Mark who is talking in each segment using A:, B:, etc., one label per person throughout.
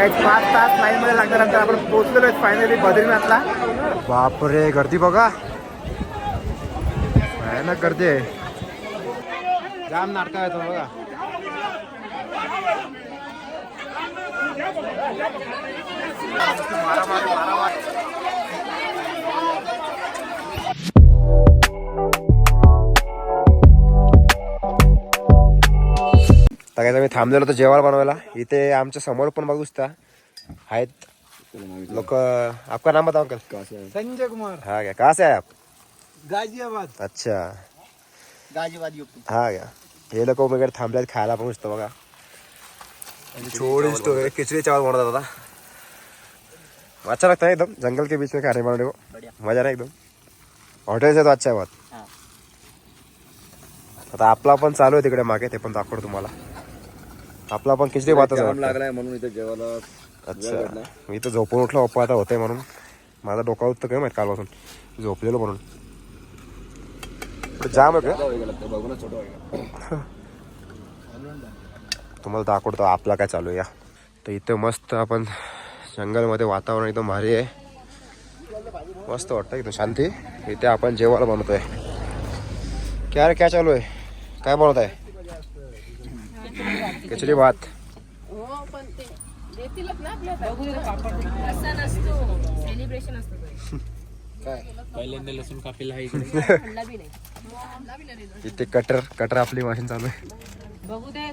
A: काही पाच तास लाईनमध्ये लागल्यानंतर आपण पोहोचलेलो आहे फायनली बद्रीनाथला. बापरे गर्दी बघा. भयानक गर्दी आहे. जाम नाटक आहे तो बघा. मारामारी मारामारी तर काय मी थांबलेलो होतो जेवण बनवायला. इथे आमच्यासमोर पण बघू शकता. आहेत लोक. आपका नाम बताओ अंकल?
B: संजय कुमार.
A: हाँ क्या कहाँ से आए आप?
B: गाजियाबाद.
A: अच्छा.
B: गाजियाबाद
A: हा क्या हे लोक वगैरे थांबले आहेत खायला पण बघा. आणि छोटी स्टोर खिचडी चावल बनवतात आता. अच्छा लगता है एकदम. जंगल के बीच में खाने बनाने को मजा ना एकदम. हॉटेल से तो अच्छा है. बहुत आता आपला पण चालू आहे तिकडे मागे ते पण दाखवतो तुम्हाला. आपला पण खिचडी वाटतं.
C: लागलाय म्हणून इथे जेवायला
A: अच्छा. मी तर झोपून उठलो पप्पा आता होते म्हणून. माझा डोका उत्तर काय माहीत कालपासून? झोपलेलो म्हणून. जाम आहे का. तुम्हाला दाखवतो आपला काय चालू आहे या. तर इथं मस्त आपण जंगलमध्ये वातावरण एकदम भारी आहे. मस्त वाटतं इथं शांती. इथे आपण जेवायला बनवतोय. क्या रे क्या चालू आहे? काय बनवत आहे खिचडी भात.
D: हो पण ते देतीलच ना आपल्याला असं नसतो. सेलिब्रेशन असतो
B: पहिल्यांदा लसूण कापेल आहे
D: थंडा बी नाही.
A: इथे कटर कटर आपली मशीन चालू आहे.
D: बघू दे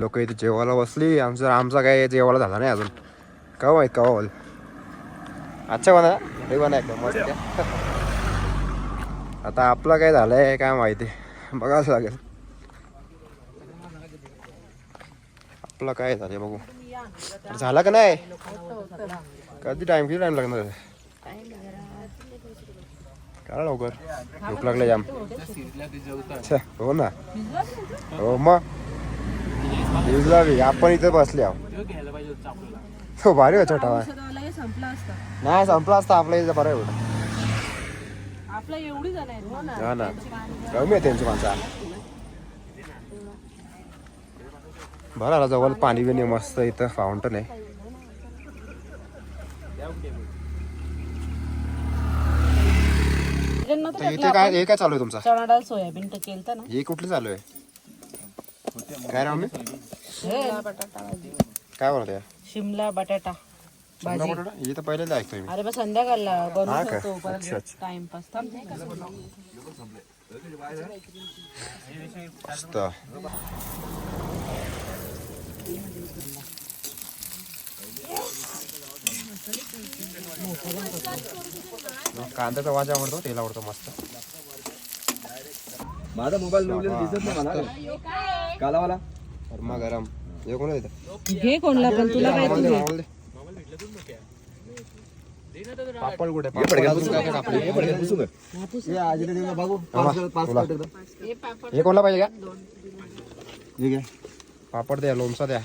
A: लोक इथे जेवायला बसली. आमचं आमचा काय जेवायला झाला नाही अजून. का माहीत का बोल. अच्छा बना हे बना एकदम. आता आपलं काय झालंय काय माहिती. बघावंच लागेल. आपलं काय झालंय बघू. तर झालं का नाही? कधी टाइम किती टाइम लागणार? करा लवकर. भूक लागले जाम. अच्छा हो ना. हो मग. आपण इथे बसले आहो. हो भारी छोटा
D: हे असता
A: नाही संपला असता. आपल्या इथे बरं एवढं
D: आपला हा ना.
A: कमी आहे त्यांची माणसं. बरं आला जवळ पाणी बिणी मस्त इथं फाउंटन आहे. तर इथे काय हे काय चालू आहे तुमचा?
D: चणा डाळ सोयाबीन तर केलं ना.
A: हे कुठलं चालू आहे? काय राव मी काय
D: शिमला बटाटा भाजी.
A: हे तर पहिल्यांदा ऐकतोय मी.
D: अरे बा संध्याकाळला
A: हा
D: बनवू
A: का?
D: शकतो
A: अच्छा,
D: परत
A: अच्छा.
D: टाइमपास.
A: मस्त. कांद्याचा वाज आवडतो तेल आवडतो मस्त
C: माझा मोबाईल निवडलेला दिसत नाही मला. कालावाला.
A: गरमा गरम. हे कोण आहे इथं?
D: घे कोणला पण तुला काय
A: मावल दे, मावल दे. पापड कुठे पापड अजून काय काय कापले?
C: हे आजीला देऊन बघू.
A: हा,
C: पाच पाच
A: तुला.
C: प्लेट एकदम.
A: हे कोणला पाहिजे का?
C: हे घे.
A: पापड द्या लोणचा द्या.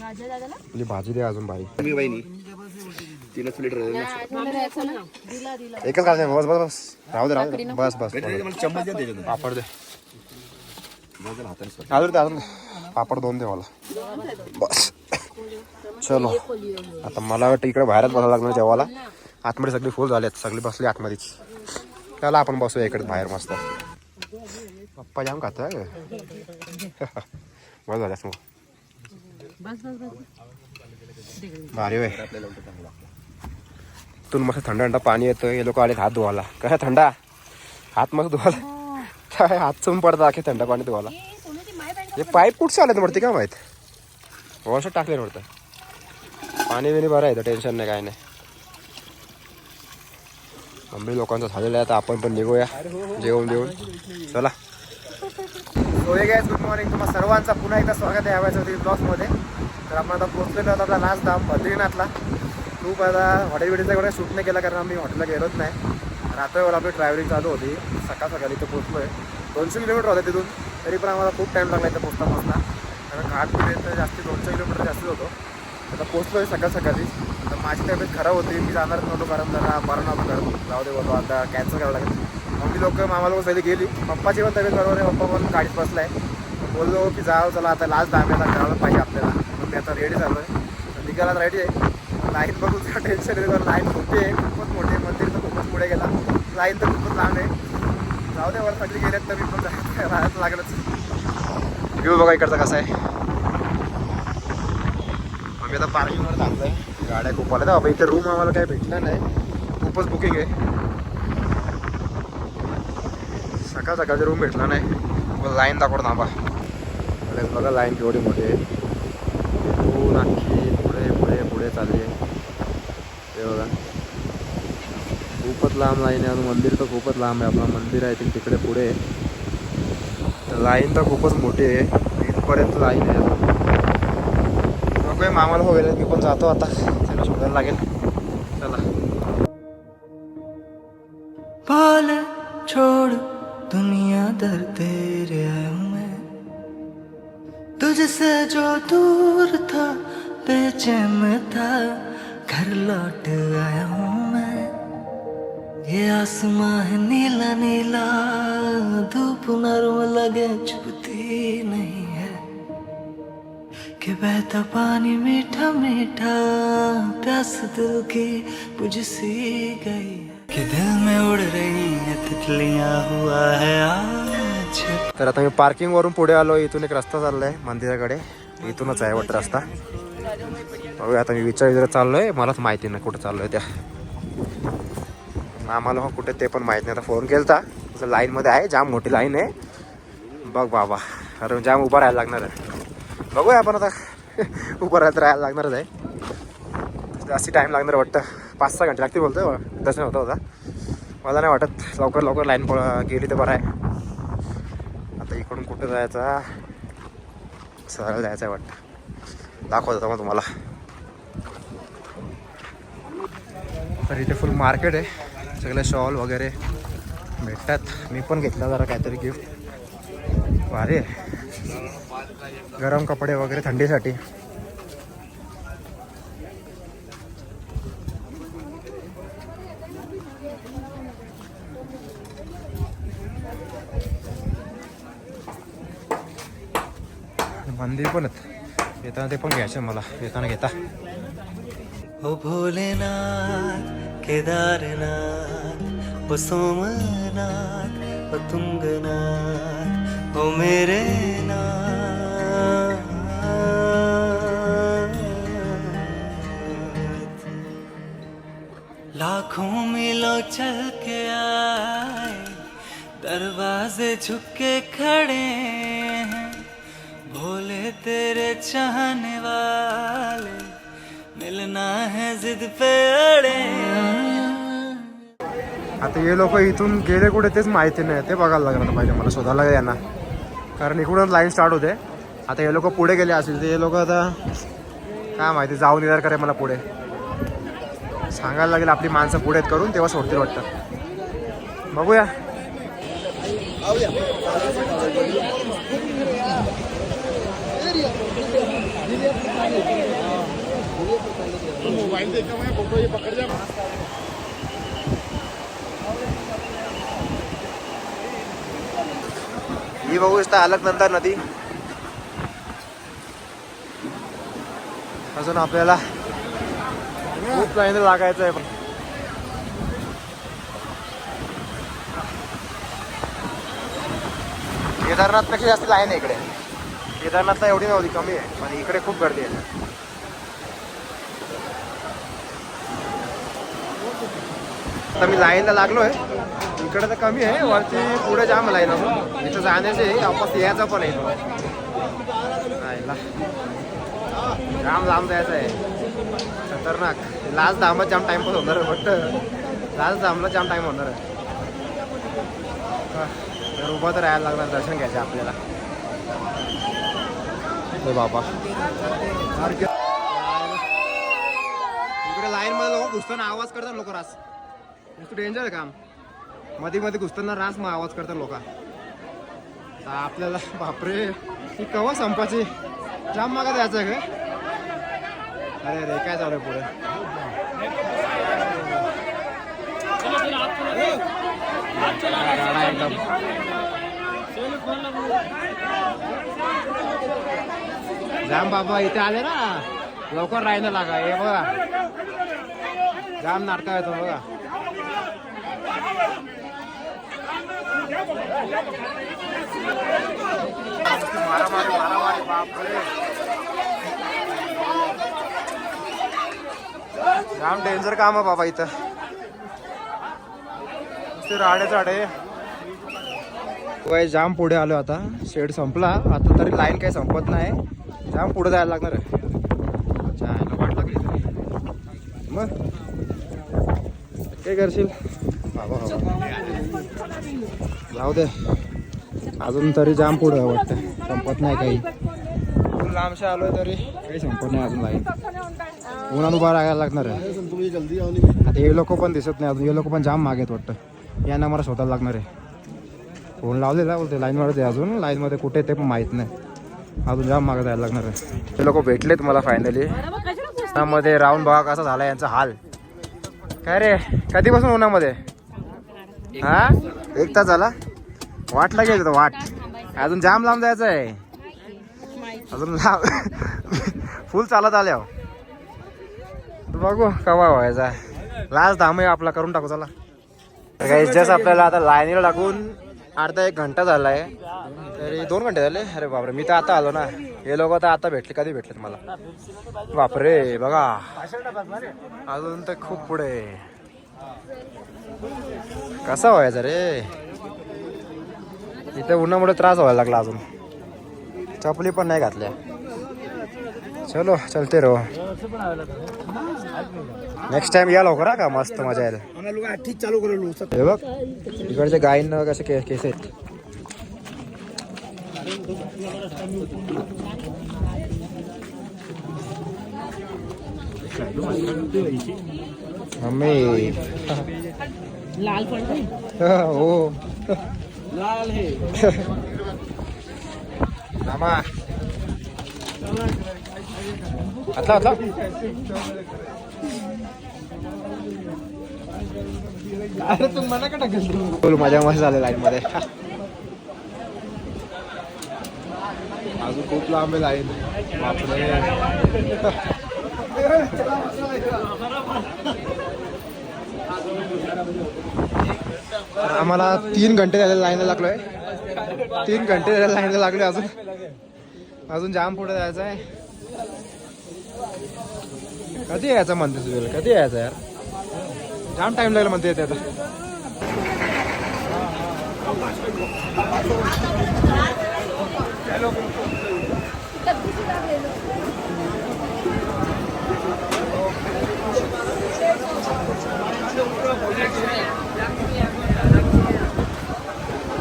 D: राजा दादाला
A: आपली भाजी द्या अजून भाई
C: मी बहिणी प्लेट
A: एकच काय बस बस बस. राहू दे राहू दे. बस बस.
C: चम्मच द्या
A: पापड दे.
C: बस झालं हाताने स्वच्छ.
A: अजून. पापड दोन दे मला. बस. चलो. आता मला वाटतं इकडे बाहेरच बसावं लागणार जेवायला. आतमध्ये सगळी फुल झाली सगळी बसली आतमध्येच. त्याला आपण बसूया इकडे बाहेर मस्त. पप्पा जाम खात बस झाल्यास मग
D: बस बस बस
A: भारी होय तून मस्त थंड थंड पाणी येतं हे लोक आले हात धुवायला कसा थंडा हात मस्त धुवायला काय हात चून पडतात अखे थंड पाणी धुवायला हे पाईप कुठचे आले वरती काय माहीत वॉशर टाकले वरतं पाणी बिणी बरं आहे टेन्शन नाही काय नाही मम्मी लोकांचं झालेलं आहे आता आपण पण निघूया जेवण देऊन चला सो हे गुड मॉर्निंग तुम्हाला सर्वांचा पुन्हा एकदा स्वागत आहे यावायचं होती ब्लॉग्समध्ये तर आपण आता पोहोचलेलो आहोत आपला लास्ट धाम बद्रीनाथला. खूप आता हॉटेल बिटेलचा एवढा शूट नाही केला कारण आम्ही हॉटेलला गेलोच नाही. रात्रभर आपली ट्रॅव्हलिंग चालू होती. सकाळ सकाळी इथं पोहोचलो आहे दोनशे किलोमीटर होतं तिथून. तरी पण आम्हाला खूप टाईम लागला इथं पोचता पोचता कारण घाट तर जास्ती दोनशे किलोमीटर जास्तीच होतो. आता पोचलो आहे सकाळ सकाळी. तर माझी तब्येत खराब होती. मी जाणार नव्हतो कारण जरा बरं नव्हतं कारण जाऊ दे बोलतो आता कॅन्सल करावं लागेल. मम्मी लोक मामाला पहिले गेली. पप्पाची पण तब्येत बरोबर आहे. पप्पा पण गाडीत बसलाय. बोललो की जावं चला आता लास्ट दाम्याला करायला पाहिजे आपल्याला. मग मी आता रेडी झालो आहे निघायला रेडी आहे. लाईन बघून जरा टेन्शन येतं लाईन मोठी आहे. खूपच मोठी आहे. मंदिर तर खूपच पुढे गेला. लाईन तर खूपच लांब आहे. जाऊ दे वर सगळी गेल्यात तर मी पण जा- लागलंच. व्ह्यू बघा इकडचा कसा आहे. आम्ही आता पार्किंगवर थांबलोय. गाड्या खूप आल्या बाबा इथे रूम आम्हाला काही भेटलं नाही. खूपच बुकिंग आहे. सकाळ सकाळचा रूम भेटला नाही. लाईन दाखवतो थांबा. बघा लाईन केवढी मोठी आहे. तू अख्खी पुढे पुढे पुढे चालली आहे. ते बघा. खूपच लांब लाईन आहे. मंदिर तर खूपच लांब आहे. आपलं मंदिर आहे ते तिकडे पुढे. तर लाईन तर खूपच मोठी आहे. इथपर्यंत लाईन आहे. अजून बघूया मामाला हो गेले मी पण जातो आता त्याला शोधायला लागेल
E: कि पानी मीठा मीठा प्यास दिल की बुझ सी गई। कि दिल में उड़ रही है तितलियां हुआ है आज।
A: तर आता मी पार्किंग वरून पुढे आलो इथून एक रस्ता चाललाय मंदिराकडे. इथूनच आहे वाटत रस्ता. बघूया आता मी विचार विचार चाललोय मलाच माहिती नाही कुठं चाललोय त्या. आम्हाला कुठे ते पण माहीत नाही. आता फोन केलता तसं लाईनमध्ये आहे जाम मोठी लाईन आहे. बघ बाबा अरे जाम उभा राहायला लागणार आहे. बघूया आपण आता उभं राहायला राहायला लागणारच आहे. जास्ती टाईम लागणार वाटतं. पाच सहा घंटे लागते बोलतो दर्शन होता होता. मला नाही वाटत लवकर लवकर लाईन गेली तर बरं आहे. आता इकडून कुठं जायचा? सरळ जायचं आहे वाटतं. दाखवत होता मग तुम्हाला. तर इथे फुल मार्केट आहे. सगळे शॉल वगैरे भेटतात. मी पण घेतला जरा काहीतरी गिफ्ट भारी आहे. गरम कपडे वगैरे थंडीसाठी. मंदिर पण येताना ते पण घ्यायचं मला. येताना घेता.
E: ओ भोलेनाथ केदारनाथ ओ सोमनाथ ओ तुंगनाथ ओ मेरे नाथ लाखों मिलो चल के आए दरवाजे झुक के खड़े हैं। भोले तेरे चाहने वाले मिलना है जिद पे अड़े।
A: आता हे लोक इथून गेले कुठे तेच माहिती नाही ते बघायला लागणार पाहिजे मला शोधायला लागेल यांना. कारण इकडूनच लाईन स्टार्ट होते. आता हे लोक पुढे गेले असतील ते हे लोक आता काय माहिती जाऊन येणार करे मला पुढे. सांगायला लागेल आपली माणसं पुढे आहेत करून तेव्हा सोडतील वाटतं. बघूया. ही बघू इथं नंतर नदी. अजून आपल्याला खूप लाईन लागायचं आहे पण. केदारनाथपेक्षा जास्त लाईन आहे इकडे. केदारनाथला एवढी नव्हती कमी आहे पण इकडे खूप गर्दी आहे. आता मी लाईनला लागलोय. इकडे तर कमी आहे वरती पुढे जाम लाईन असून इथं जाण्याचे वापस यायचं पण आहे. जाम लांब जायचं आहे. खतरनाक. लास्ट धामत जाम टाइम होणार आहे वाटतं लास्ट धामला जाम टाइम होणार आहे. तर तर राहायला लागणार दर्शन घ्यायचं आपल्याला. हो बाबा. इकडे लाईन मध्ये लोक घुसताना आवाज करतात लोक रास. नुसतं डेंजर आहे काम. मध्ये मध्ये घुसताना रास मग आवाज करतात लोक. आपल्याला बापरे. ही कवा संपाची? जाम मागा द्यायचं आहे अरे अरे काय चालू आहे पुढे? गाडा एकदम जाम बाबा इथे आले ना? लवकर राहायला लागा हे बघा. जाम नाटका येतो बघा. मारामारी मारामारी बापरे. जाम डेंजर काम आहे बाबा इथं. ते राडे चाडे वय जाम पुढे आलो आता. शेड संपला. आता तरी लाईन काही संपत नाही. जाम पुढे जायला लागणार आहे. जायला वाट लागली मग? काय करशील? बाबा बाबा. जाऊ दे. अजून तरी जाम पुढे आहे वाटतं. संपत नाही काही. लांबशा आलोय तरी. काही संपत नाही अजून लाईन उन्हात उभा राहायला लागणार आहे. आता हे लोक पण दिसत नाही अजून. हे लोक पण जाम मागेत वाटतं. यांना मला शोधायला लागणार आहे. फोन लावलेला बोलते आहे अजून. लाईनमध्ये कुठे ते पण माहीत नाही. अजून जाम मागे जायला लागणार आहे. ते लोक भेटलेत मला फायनली उन्हामध्ये राऊंड बघा कसा झाला यांचा हाल. काय रे कधीपासून उन्हामध्ये? हा? एक तास झाला? वाट लागेल वाट. अजून जाम लांब जायचं आहे अजून लांब. फुल चालत आल्या तू बघू कवा व्हायचा लास्ट धाम आहे आपला करून टाकू चला. काही जस्ट आपल्याला आता लाईनीला टाकून अर्धा एक घंटा झालाय. तरी दोन घंटे झाले? अरे बापरे मी तर आता आलो ना. हे लोक तर आता भेटले कधी भेटलेत मला? बापरे बघा. अजून तर खूप पुढे कसा व्हायचा रे? इथे उन्हामुळे त्रास व्हायला लागला अजून. चपली पण नाही घातल्या. चलो चलते रो नेक्स्ट टाइम या लवकर का मस्त मजा येईल
C: ठीक चालू
A: हे बघ इकडचे गायींना कसे के केस आहेत. मम्मी.
D: लाल
A: हो
C: लाल हे.
A: मामा. आतला आतला.
C: अरे तू मना का टाकेल
A: मजा मस्त झाले लाईन मध्ये. अजून खूप लांब आहे लाईन बापरे. आम्हाला तीन घंटे झाले लाईनला लागलोय. तीन घंटे झाले लाईनला लागलोय अजून. अजून जाम पुढे जायचं आहे कधी यायचं म्हणते तुझ्याला कधी यायचं यार? जाम टाइम लागला म्हणते येते आता.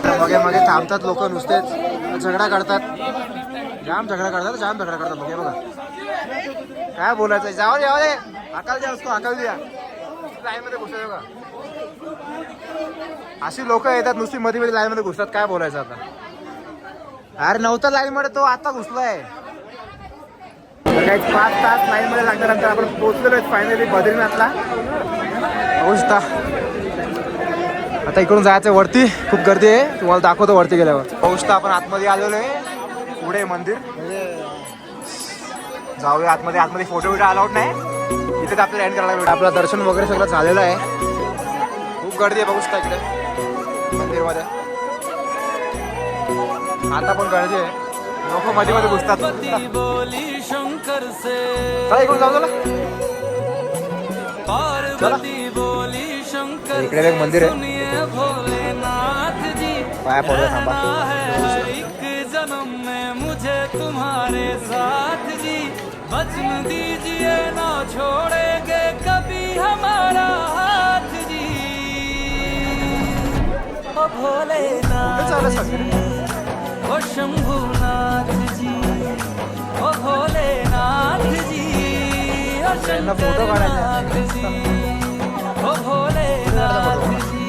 A: मागे मागे थांबतात लोक नुसतेच. झगडा करतात जाम झगडा करतात जाम झगडा करतात लोक हे बघा. काय बोलायचं? जाऊ दे जाऊ दे. अकाल द्या उसको अकाल द्या. लाईन मध्ये घुसत का अशी लोक येतात नुसती मध्ये मध्ये लाईन मध्ये घुसतात. काय बोलायचं आता? अरे नव्हता लाईन मध्ये तो आता घुसलाय. काही पाच तास लाईन मध्ये लागल्यानंतर आपण पोहोचलेलो आहे फायनली बद्रीनाथला. बघू आता इकडून जायचं वरती. खूप गर्दी आहे. तुम्हाला दाखवतो वरती गेल्यावर. बघू आपण आतमध्ये आलेलो आहे. पुढे मंदिर. जाऊया आतमध्ये. आतमध्ये फोटो बिटो अलाउड नाही. इथेच आपल्याला एंड करायला भेटेल. आपलं दर्शन वगैरे सगळं झालेलं आहे. खूप गर्दी आहे बघू शकता इकडे. मंदिरमध्ये. आता पण गर्दी आहे. लोक मध्ये मध्ये घुसतात.
F: बोली शंकर से
A: चला इकडून जाऊ चला.
F: पार्वती बोली शंकर
A: इकडे एक मंदिर आहे.
F: सुनिए भोलेनाथ जी
A: पाया पडलं थांबा.
F: एक जन्म में मुझे तुम्हारे साथ जी। वचन दीजिए ना छोड़ेंगे कभी हमारा हाथ जी। ओ भोलेनाथ
A: चालत सगळे
F: ओ शंभुनाथ जी ओ भोलेनाथ जी ओ
A: त्यांना फोटो काढायचे
F: शंकरनाथ जी ओ भोलेनाथ जी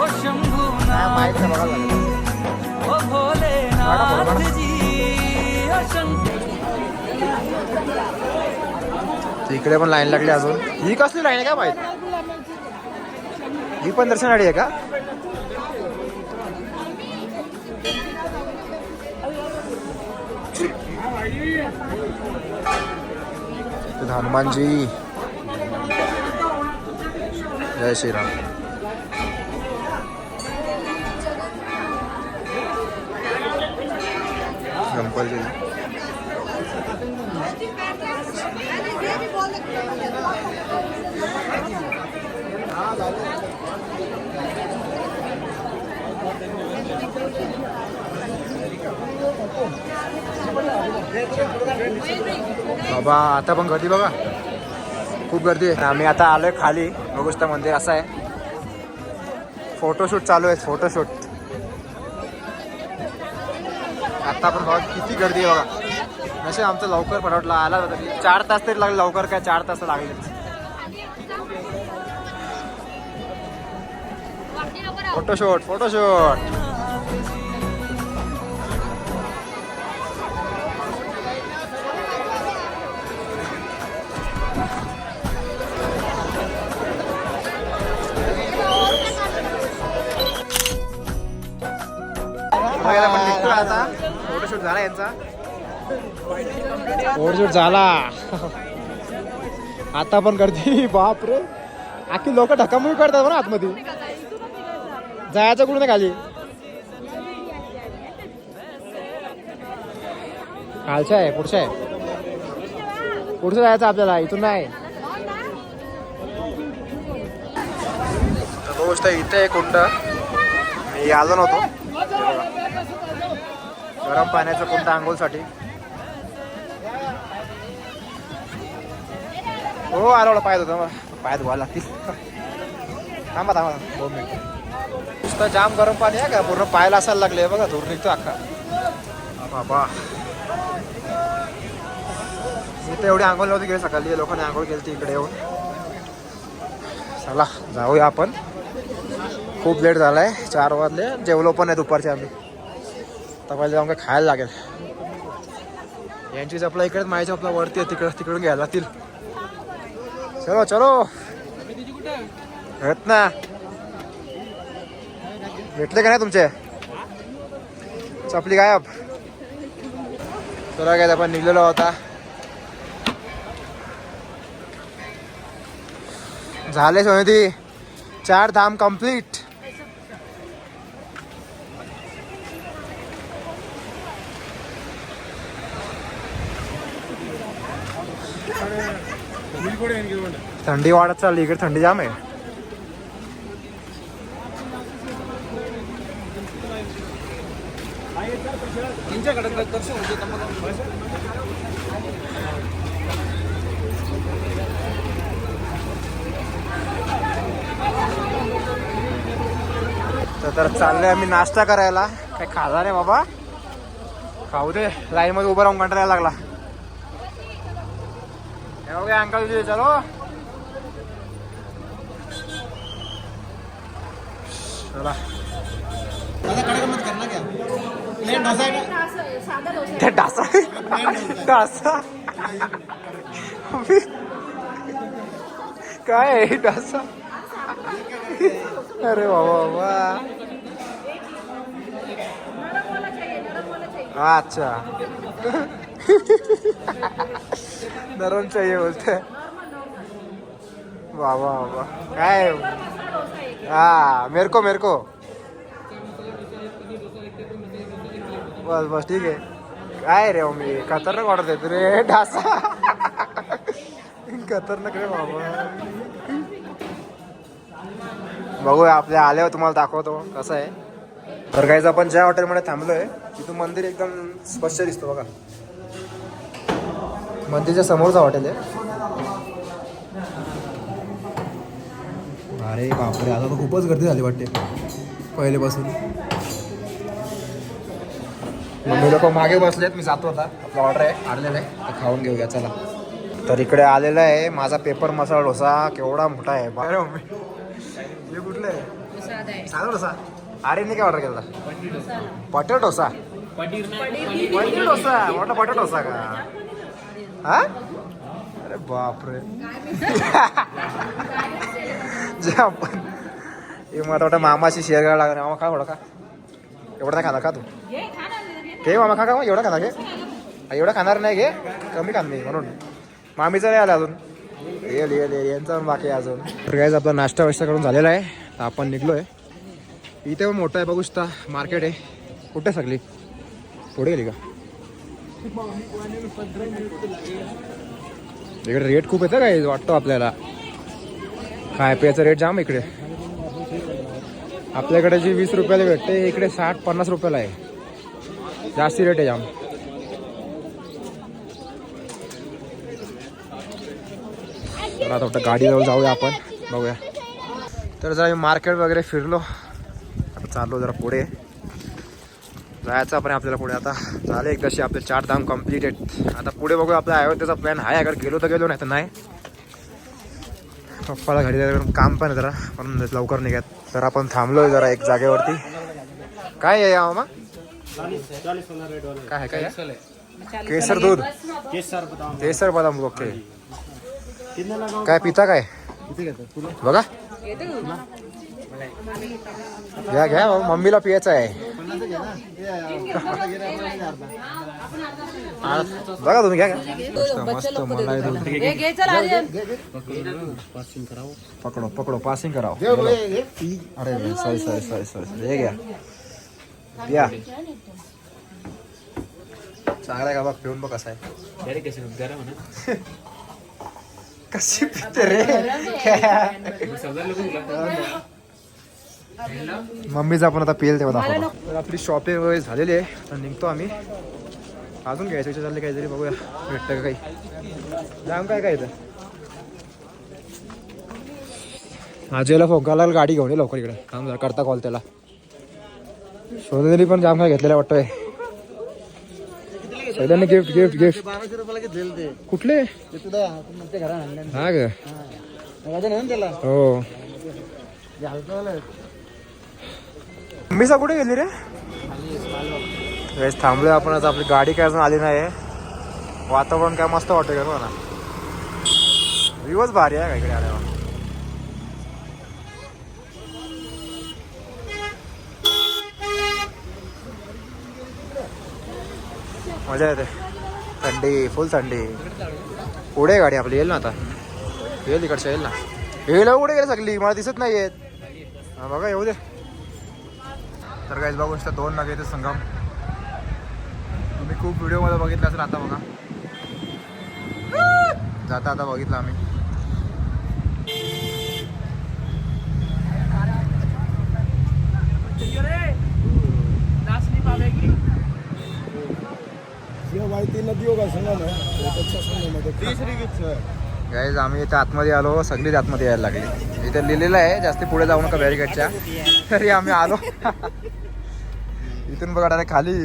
F: ओ
A: काय
F: शंभुनाथ
A: माहीत नाही बघायला लागेल.
F: ओ भोलेनाथ जी ओ शंकर
A: इकडे पण लाईन लागली अजून. ही कसली लाईन आहे का माहीत? ही पण दर्शन आडी आहे का? हनुमानजी. जय श्रीराम. गणपती बाबा आता पण गर्दी बघा. खूप गर्दी आहे. आम्ही आता आलोय खाली. बघूच मंदिर असं आहे. फोटोशूट चालू आहे फोटोशूट आता पण बघा किती गर्दी आहे बघा. नसे आमचं लवकर पटवटला आला होता चार तास तरी लागले लवकर काय चार तास लागले फोटोशूट फोटोशूट आता फोटोशूट झाला यांचा. फोटोशूट झाला. आता पण गर्दी बाप रे आखी लोक ढकामुळी करतात ना आतमध्ये. जायचं कुठं नाही खाली. खालचं आहे पुढचं आहे. पुढचं जायचं आपल्याला इथून नाही. गोष्ट इथे आहे कुंड मी आलो नव्हतो. गरम पाण्याचं कुंड आंघोळसाठी. हो आलो पाय होतं पाय धुवायला लागतील. थांबा थांबा दोन मिनिट. नुसतं जाम गरम पाणी आहे का? पूर्ण पायाला असायला लागले. बघा धूर निघतो अख्खा. बाबा. मी तर एवढी आंघोळ नव्हती गेली सकाळी. लोकांनी आंघोळ केली ती इकडे येऊन. चला जाऊया आपण. खूप लेट झालाय. चार वाजले. जेवलो पण आहे दुपारचे आम्ही. तर पहिले जाऊन काय खायला लागेल. यांची चपला इकडेच माझी चपला वरती आहे. तिकडं तिकडून घ्यायला लागतील. चलो चलो। भेट ना भेटले का नाही तुमचे? चपली गायब. चला काय आपण निघलेलो होता झाले सोनी चार धाम कंप्लीट थंडी वाढत चालली इकडे थंडी जाम आहे. तर तर चाललोय आम्ही नाश्ता करायला. काय खाजा नाही बाबा? खाऊ दे लाईन मध्ये उभं राहून कंटाळायला लागला. अंकल चलो. चला।
D: साधा डोसा
A: ते डासा डासा? काय आहे डासा? अरे बाबा बाबा अच्छा। नरम चाहिए बोलते बाबा बाबा काय हा मेरको मेरको बस बस ठीक आहे काय रे हो मी खतरनाक ऑर्डर देतो रे ढासा खतरनाक रे बाबा बघूया आपल्या आल्यावर तुम्हाला दाखवतो कसं आहे तर काहीच आपण ज्या हॉटेलमध्ये थांबलोय तिथून मंदिर एकदम स्पष्ट दिसतो बघा. मंदिरच्या समोरचं हॉटेल आहे. अरे बापरे आता तर खूपच गर्दी झाली वाटते. पहिलेपासून. मम्मी लोक मागे बसलेत मी जातो आता. आपला ऑर्डर आहे आणलेलं आहे. तर खाऊन घेऊया चला. तर इकडे आलेला आहे माझा पेपर मसाला डोसा. केवढा मोठा आहे अरे मम्मी. हे कुठलं आहे?
D: साधा
A: डोसा. अरे नाही काय ऑर्डर केला? बटर डोसा. पनीर डोसा. मोठा बटर डोसा का? हा? अरे बापरे. जे आपण हे मला वाटतं मामाशी शेअर करायला लागणार. मामा खा थोडा का एवढा नाही खाणार का तू. घे मामा खा का मग एवढा खाणार घे. एवढं खाणार नाही घे. कमी खात नाही म्हणून. मामीचं नाही आलं अजून. येल येल येईल यांचं पण बाकी अजून. तर काहीच आपला नाश्ता वाश्ता करून झालेला आहे. तर आपण निघलो आहे इथे पण मोठं आहे बघूच तर मार्केट आहे. कुठे सगळी? पुढे गेली का? इकडे रेट खूप येतं काय वाटतो आपल्याला. खाय प्यायचा रेट जाम इकडे. आपल्याकडे जी वीस रुपयाला भेटते इकडे साठ पन्नास रुपयाला आहे. जास्ती रेट आहे जाम. चला आता वाटतं गाडीजवळ जाऊया आपण बघूया. तर जरा मी मार्केट वगैरे फिरलो. आता चाललो जरा पुढे. जायचं आपण आपल्याला पुढे आता. झाले एकदाशी आपले चार धाम कंप्लीट आहेत. आता पुढे बघूया आपला अयोध्येचा प्लॅन आहे. अगर गेलो तर गेलो नाही तर नाही. पप्पाला घरी जायला काम पण आहे जरा. म्हणून लवकर निघत तर आपण थांबलोय जरा एक जागेवरती. काय आहे मामा? काय काय केसर दूध. केसर बदाम ओके. काय पिता काय? बघा. घ्या घ्या मम्मीला पियाचं आहे. बघा तुम्ही घ्या घ्या. मस्त पकडो पकडो पासिंग कराओ अरे सॉरी सॉरी सॉरी सॉरी हे घ्या. या चांगला आहे का बघ पिऊन बघ कसा आहे. कशी पिते रे. मम्मीचा आपण आता पिल तेव्हा आपली शॉपिंग वगैरे झालेली आहे आता निघतो आम्ही. अजून घ्यायचं विचार चालले काहीतरी बघूया. भेटतं का काही? जाम काय काय इथं आजीला फोन करायला गाडी घेऊन ये लवकर इकडे. काम जरा करता कॉल त्याला. शोधलेली पण जाम काय घेतलेला वाटतोय. शैल्याने गिफ्ट गिफ्ट गिफ्ट
B: बाराशे रुपयाला घेतलेले ते.
A: कुठले? हा ग.
B: त्याला.
A: हो. मम्मीचा कुठे गेली रे? वेळेस थांबलो आपण आता आपली गाडी काय अजून आली नाही वातावरण काय मस्त वाटतं का ना दिवस भारी आहे का इकडे आल्यावर? मजा येते. थंडी फुल थंडी. पुढे गाडी आपली येईल ना आता? येईल इकडच्या येईल ना? येईल हो, कुठे गेली सगळी. मला दिसत नाही येत बघा येऊ दे. तर काहीच बघू शकता दोन नग येते संगम. खूप व्हिडिओमध्ये बघितलं असेल आता बघा. जाता आता बघितलं आम्ही. गाईज आम्ही इथे आतमध्ये आलो. सगळीच आतमध्ये यायला लागली. इथे लिहिलेलं आहे जास्ती पुढे जाऊ नका बॅरिकेडच्या तरी आम्ही आलो. इथून बघा डायरेक्ट खाली.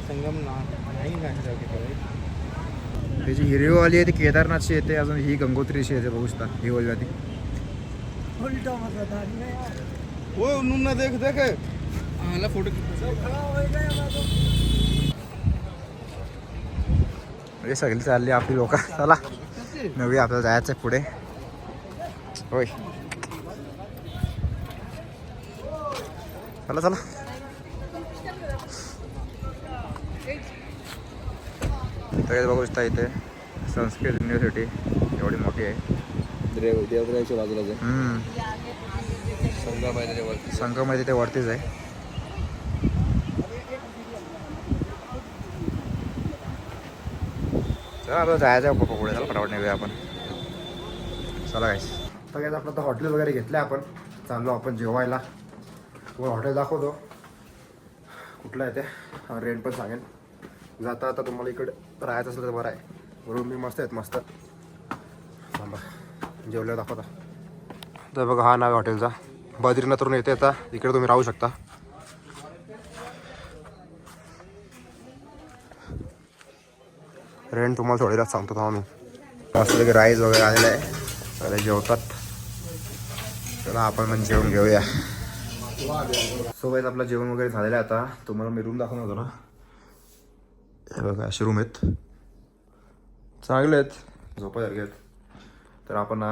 B: संगम ना नाही
A: ही हिरवीवाली आहे ती केदारनाथची येते अजून ही गंगोत्रीची येते बघू शकता ही वाली. ती
B: नुन्ना देख देख. हाला फोटो
A: हे सगळी चालली आपली लोक. चला नवी आपल्याला जायचं पुढे. होय. चला चला. तर बघू शकता इथे. संस्कृत युनिव्हर्सिटी एवढी मोठी आहे.
C: देव आहे
A: हम्म.
C: संगम आहे.
A: संगम आहे तिथे वरतीच आहे. चला जायचं आहे पप्पा पुढे. चला फटाफट निघूया आपण. चला काय सगळ्यात आपलं तर हॉटेल वगैरे घेतलं आपण. चाललो आपण जेवायला. तुम्हाला हॉटेल दाखवतो. कुठलं आहे ते? रेंट पण सांगेन. जाता आता तुम्हाला इकडे राहायचं असलं तर बरं आहे. रूम बी मस्त आहेत मस्त. थांबा. जेवल्या दाखवता. तर बघा हा नाव आहे हॉटेलचा. बद्रीनाथवरून येते आता. इकडे तुम्ही राहू शकता. रेंट तुम्हाला थोडी रात सांगतो थांबा मी. असं की राईस वगैरे आलेलं आहे. जेवतात. चला आपण पण जेवण घेऊया. सोबत आपलं जेवण वगैरे झालेलं आहे आता. तुम्हाला मी रूम दाखवणार होतो ना. हे बघा असे रूम आहेत. चांगले आहेत. झोपासारखे आहेत. तर आपण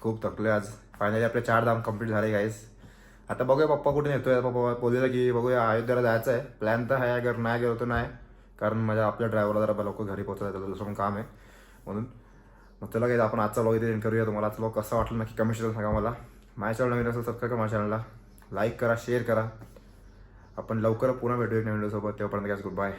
A: खूप थकलो आज. फायनली आपले चार धाम कंप्लीट झाले गाईस आता बघूया पप्पा कुठे नेतोय. पप्पा बोललेलं की बघूया अयोध्येला जायचं आहे. प्लॅन तर आहे अगर नाही गेलो तर नाही. कारण माझ्या आपल्या ड्रायव्हरला जरा लवकर घरी पोहोचवलं त्याचं दुसरं पण काम आहे. म्हणून मग चला काही आपण आजचा लॉग इथे एंड करूया. तुम्हाला आजचा लॉग कसा वाटलं नक्की कमेंट करून सांगा मला. माझ्या चॅनल नवीन असेल सबस्क्राईब करा माझ्या चॅनलला लाईक करा शेअर करा. आपण लवकर पुन्हा भेटूया नवीन व्हिडिओसोबत. तेव्हापर्यंत गुड बाय